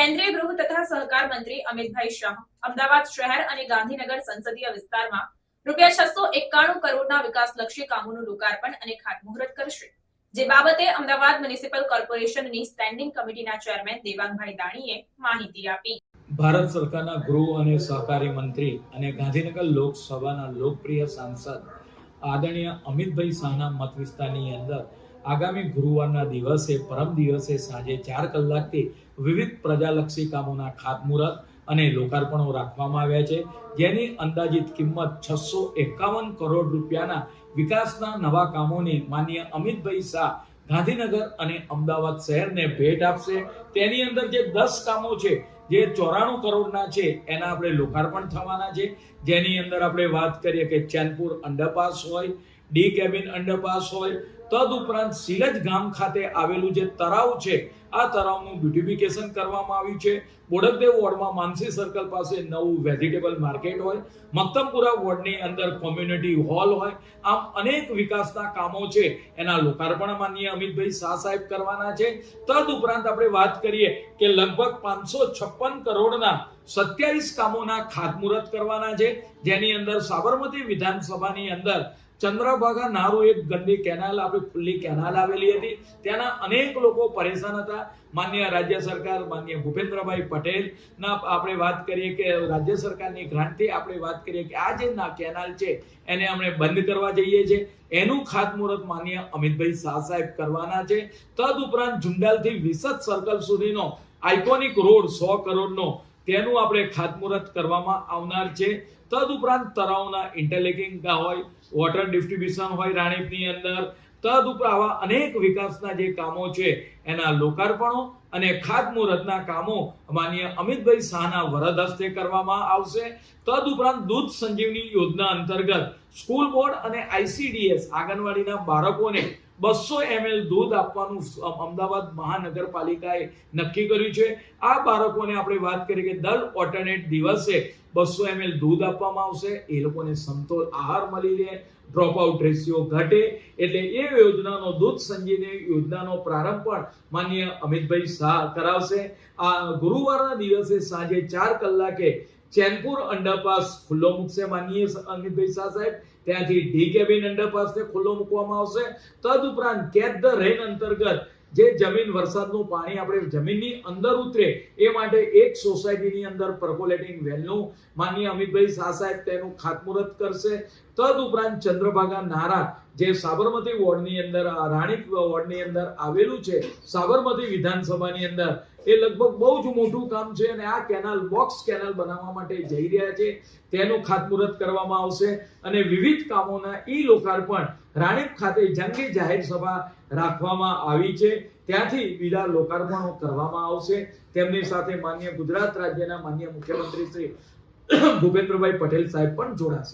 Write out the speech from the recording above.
કેન્દ્રીય ગૃહ તથા સહકાર મંત્રી અમિતભાઈ શાહ, અમદાવાદ શહેર અને ગાંધીનગર સંસદીય વિસ્તારમાં રૂપિયા છસો એકાણું કરોડના વિકાસલક્ષી કામોનું લોકાર્પણ અને ખાતમુહૂર્ત કરશે. જે બાબતે અમદાવાદ મ્યુનિસિપલ કોર્પોરેશનની સ્ટેન્ડિંગ કમિટીના ચેરમેન દેવાંગભાઈ દાણીએ માહિતી આપી. ભારત સરકારના ગૃહ અને સહકારી મંત્રી અને ગાંધીનગર લોકસભાના લોકપ્રિય સાંસદ આદરણીય અમિતભાઈ શાહના મત વિસ્તારની અંદર આગામી ગુરુવારના દિવસે, પરમ દિવસે સાંજે ચાર કલાકથી વિવિધ પ્રજાલક્ષી કામોના ખાતમુહૂર્ત અને લોકાર્પણો રાખવામાં આવ્યા છે, જેની અંદાજિત કિંમત છસો એકાવન કરોડ રૂપિયાના વિકાસના નવા કામોની માન્ય અમિતભાઈ શાહ ગાંધીનગર અને અમદાવાદ શહેરને ભેટ આપશે. તેની અંદર જે દસ કામો છે, જે ચોરાણું કરોડના છે, એના આપણે લોકાર્પણ થવાના છે. જેની અંદર આપણે વાત કરીએ કે ચેનપુર અંડરપાસ હોય, ડી કેબિન અંડરપાસ હોય તદ ઉપરાંત સિલજ ગામ ખાતે આવેલું જે તળાવ છે, આ તળાવનું બ્યુટિફિકેશન કરવામાં આવ્યું છે. બોડકદેવ વોર્ડમાં માનસી સર્કલ પાસે નવું વેજીટેબલ માર્કેટ હોય, મક્તમપુરા વોર્ડની અંદર કોમ્યુનિટી હોલ હોય. આમ અનેક વિકાસના કામો છે. એના લોકાર્પણ માન્ય અમિતભાઈ શાહ સાહેબ કરવાના છે. તદ ઉપરાંત આપણે વાત કરીએ કે લગભગ પાંચસો છપ્પન કરોડના સત્યાવીસ કામોના ખાતમુહૂર્ત કરવાના છે. જેની અંદર સાબરમતી વિધાનસભાની અંદર ચંદ્રભાગા નારો એક ગંદી કેનાલ આપણે ખુલ્લી કેનાલ આવેલી હતી. ત્યાંના અનેક લોકો પરેશાન હતા. માન્ય રાજ્ય સરકાર, માન્ય ભૂપેન્દ્રભાઈ પટેલ ના આપણે વાત કરીએ કે રાજ્ય સરકારની ગ્રાન્ટથી આપણે વાત કરીએ કે આ જે ના કેનાલ છે, એને આપણે બંધ કરવા જઈએ છીએ. એનું ખાતમુહૂર્ત માન્ય અમિતભાઈ શાહ સાહેબ કરવાના છે. તદ ઉપરાંત ઝુંડાલથી વિસદ સર્કલ સુધીનો આઇકોનિક રોડ સો કરોડનો તેનું આપણે ખાતમુહૂર્ત કરવામાં આવનાર છે. તદ ઉપરાંત તળાવના ઇન્ટરલેકિંગ હોય વોટર ડિસ્ટ્રીબ્યુશન હોય રાણીપની અંદર તદ ઉપર આવા અનેક વિકાસના જે કામો છે એના લોકાર્પણો અને ખાતમુહૂર્તના કામો માન્ય અમિતભાઈ શાહના વરદ હસ્તે કરવામાં આવશે. તદ ઉપરાંત દૂધ સંજીવની યોજના અંતર્ગત સ્કૂલ બોર્ડ અને આઈસીડીએસ આંગણવાડીના બાળકોને બસો એમએલ દૂધ આપવાનું અમદાવાદ મહાનગરપાલિકાએ નક્કી કર્યું છે. આ બાળકોને આપણે વાત કરીએ કે દર ઓલ્ટરનેટ દિવસે બસો એમએલ દૂધ આપવામાં આવશે. એ લોકોને સમતોલ આહાર મળી રહે, ડ્રોપ આઉટ રેશિયો ઘટે. એટલે એ યોજનાનો દૂધ સંજીવની યોજનાનો પ્રારંભ પણ માન્ય અમિતભાઈ શાહ કરાવશે. આ ગુરુવારના દિવસે સાંજે ચાર કલાકે ચેનપુર અંડરપાસ ખુલ્લો મૂકશે માનીય અમિતભાઈ શાહ સાહેબ. ત્યાંથી ડી કેબિન અંડરપાસને ખુલ્લો મૂકવામાં આવશે. તદ ઉપરાંત કેચ ધ રેન અંતર્ગત જે જમીન વરસાદનું પાણી આપણે જમીનની અંદર ઉતરે, એ માટે એક સોસાયટીની અંદર પર્કોલેટિંગ વેલનું માનનીય અમિતભાઈ શાહ સાહેબ તેનું ખાતમુહૂર્ત કરશે. તદ ઉપરાંત ચંદ્રભાગા નારા, જે સાબરમતી વોર્ડની અંદર, રાણીપ વોર્ડની અંદર આવેલું છે, સાબરમતી વિધાનસભાની અંદર એ લગભગ બહુ જ મોટું કામ છે અને આ કેનાલ, બોક્સ કેનાલ બનાવવા માટે જઈ રહ્યા છે. તેનું ખાતમુહૂર્ત કરવામાં આવશે અને વિવિધ કામોના ઈ લોકાર્પણ રાણીપ ખાતે જંગી જાહેર સભા રાખવામાં આવી છે. ત્યાંથી બીજા લોકાર્પણો કરવામાં આવશે. તેમની સાથે માન્ય ગુજરાત રાજ્યના માન્ય મુખ્યમંત્રી શ્રી ભૂપેન્દ્રભાઈ પટેલ સાહેબ પણ જોડાશે.